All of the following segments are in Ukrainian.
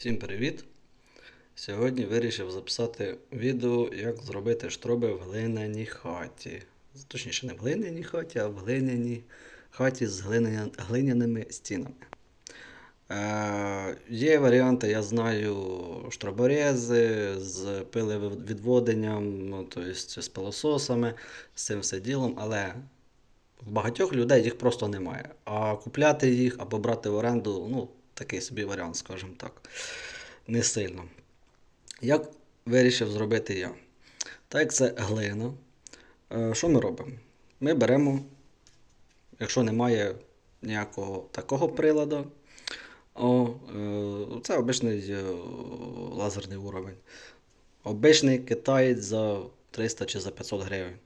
Всім привіт! Сьогодні вирішив записати відео, як зробити штроби в глиняній хаті. Точніше, не в глиняній хаті, а в глиняній хаті з глиняними стінами. Е, є варіанти, я знаю, штроборези з пилевідводенням, тобто з пилососами, з цим все ділом, але в багатьох людей їх просто немає. А купляти їх або брати в оренду, ну, такий собі варіант, скажімо так, не сильно. Як вирішив зробити я? Так як це глина. е, Що ми робимо? Ми беремо, якщо немає ніякого такого приладу, о, е, це обичний е, лазерний уровень. Обичний китаєць за 300 чи за 500 гривень.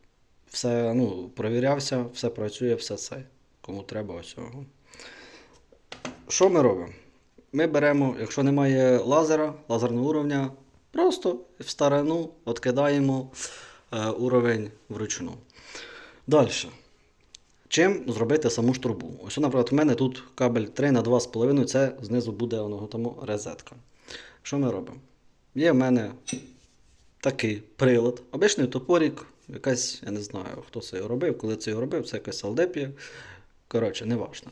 Все ну, провірявся, все працює, все це. Кому треба ось. Що ми робимо? Ми беремо, якщо немає лазера, лазерного уровня, просто в старину відкидаємо е, уровень вручну. Далі. Чим зробити саму штрубу? Ось, наприклад, у мене тут кабель 3 на 2,5, це знизу буде воно тому розетка. Що ми робимо? Є в мене такий прилад, обичний топорик, якась, я не знаю, хто це його робив, коли це його робив, це якась алдепія. Коротше, не важно.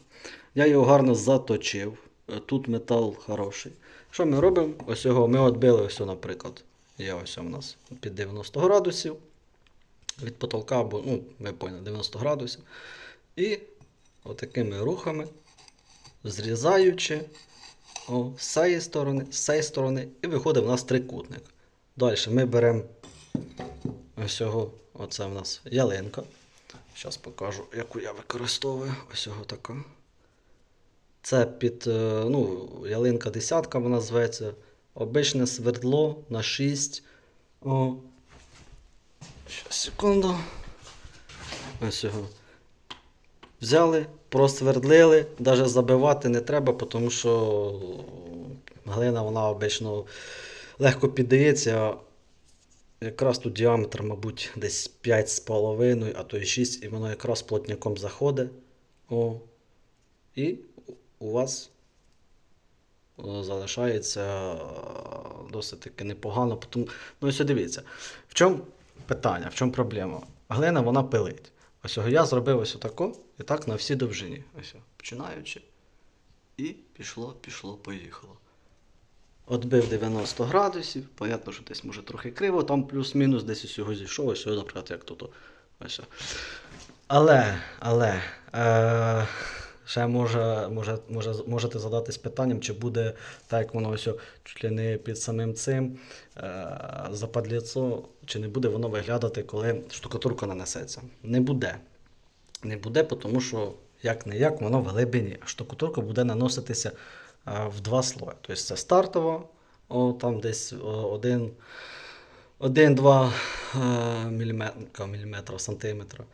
Я його гарно заточив. Е, Тут метал хороший. Що ми робимо? Ось його ми відбили, ось, наприклад. Є ось у нас під 90 градусів. Від потолка, або, ну, ви поняли, 90 градусів. І отакими рухами, зрізаючи о, з цієї сторони, з цієї сторони, і виходить в нас трикутник. Далі ми беремо ось його, оце в нас ялинка. Зараз покажу, яку я використовую. Ось його така. Це під е, ну, ялинка десятка вона зветься. Обичне свердло на 6. О. Щас, секунду. Ось його. Взяли, просвердлили, навіть забивати не треба, тому що глина вона обично легко піддається. Якраз тут діаметр, мабуть, десь 5,5, а то й 6, і воно якраз плотняком заходить. О. І у вас залишається е, досить таки непогано. Тому... Ну, ось дивіться. В чому питання, в чому проблема? Глина вона пилить. Ось я зробив ось отако, і так на всій довжині. Ось, починаючи. І пішло, пішло, поїхало. Отбив 90 градусів, понятно, що десь може трохи криво, там плюс-мінус десь усього зійшов, ось, наприклад, як тут. Ось. Але, але, е, ще може, може, може, можете задатись питанням, чи буде так, як воно ось чуть ли не під самим цим е, западліцо, чи не буде воно виглядати, коли штукатурка нанесеться. Не буде. Не буде, тому що як не як воно в глибині. Штукатурка буде наноситися е, в два слої. Тобто це стартова, о, там десь один. 1-2 е, міліметра, міліметра, сантиметра.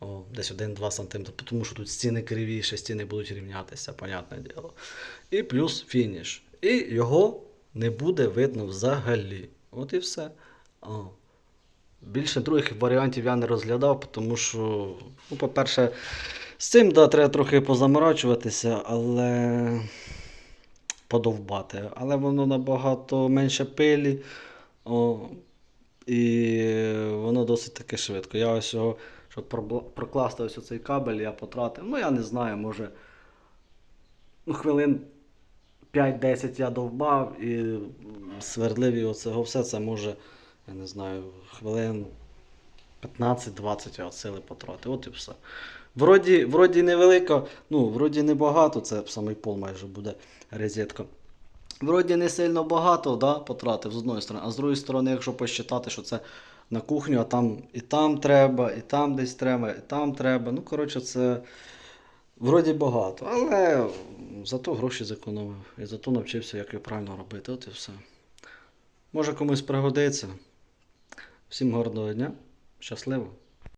О, десь 1-2 сантиметра, тому що тут стіни кривіші, стіни будуть рівнятися, понятне діло. І плюс фініш. І його не буде видно взагалі. От і все. О. Більше других варіантів я не розглядав, тому що, ну, по-перше, з цим да, треба трохи позаморачуватися, але подовбати. Але воно набагато менше пилі. О, і воно досить таки швидко. Я ось його, щоб прокласти ось цей кабель, я потратив. Ну, я не знаю, може. Ну, хвилин 5-10 я довбав і м, свердлив його цього все це може, я не знаю, хвилин 15-20 я сили потратив. От і все. Вроді, вроді невелика, ну, вроді небагато, це самий пол майже буде розетка. Вроді не сильно багато да, потратив з одної сторони, а з другої сторони, якщо посчитати, що це на кухню, а там і там треба, і там десь треба, і там треба. Ну, коротше, це вроді багато. Але зато гроші зекономив. І зато навчився, як його правильно робити. От і все. Може комусь пригодиться. Всім гарного дня. Щасливо!